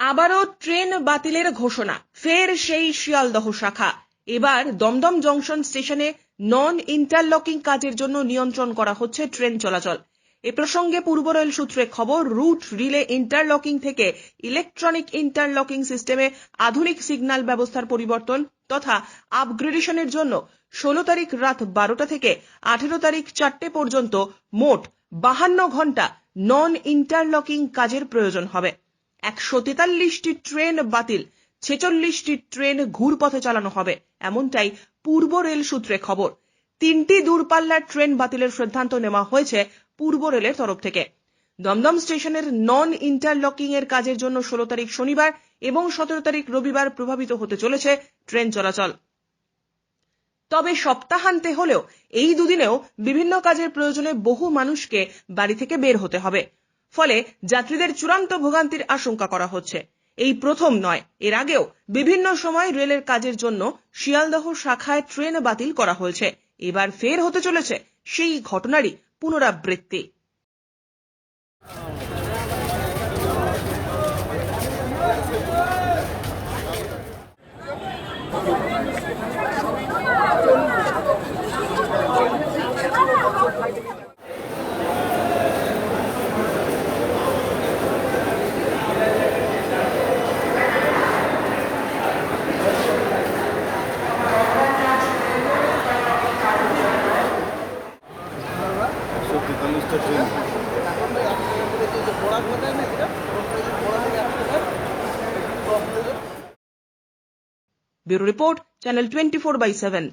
আবারও ট্রেন বাতিলের ঘোষণা, ফের সেই শিয়ালদহ শাখা। এবার দমদম জংশন স্টেশনে নন ইন্টারলকিং কাজের জন্য নিয়ন্ত্রণ করা হচ্ছে ট্রেন চলাচল। এ প্রসঙ্গে পূর্ব রেল সূত্রে খবর, রুট রিলে ইন্টারলকিং থেকে ইলেকট্রনিক ইন্টারলকিং সিস্টেমে আধুনিক সিগন্যাল ব্যবস্থার পরিবর্তন তথা আপগ্রেডেশনের জন্য ষোলো তারিখ রাত বারোটা থেকে আঠেরো তারিখ চারটে পর্যন্ত মোট বাহান্ন ঘণ্টা নন ইন্টারলকিং কাজের প্রয়োজন হবে। একশো তেতাল্লিশটি ট্রেন বাতিল, ছেচল্লিশটি ট্রেন ঘুরপথে চালানো হবে, এমনটাই পূর্ব রেল সূত্রে খবর। তিনটি দূরপাল্লার ট্রেন বাতিলের সিদ্ধান্ত নেওয়া হয়েছে পূর্ব রেলের তরফ থেকে। দমদম স্টেশনের নন ইন্টারলকিং এর কাজের জন্য ষোলো তারিখ শনিবার এবং সতেরো তারিখ রবিবার প্রভাবিত হতে চলেছে ট্রেন চলাচল। তবে সপ্তাহান্তে হলেও এই দুদিনেও বিভিন্ন কাজের প্রয়োজনে বহু মানুষকে বাড়ি থেকে বের হতে হবে। ফলে যাত্রীদের চূড়ান্ত ভোগান্তির আশঙ্কা করা হচ্ছে। এই প্রথম নয়, এর আগেও বিভিন্ন সময় রেলের কাজের জন্য শিয়ালদহ শাখায় ট্রেন বাতিল করা হয়েছে। এবার ফের হতে চলেছে সেই ঘটনারই পুনরাবৃত্তি। একশো তেতাল্লিশটা train bureau report channel twenty four by seven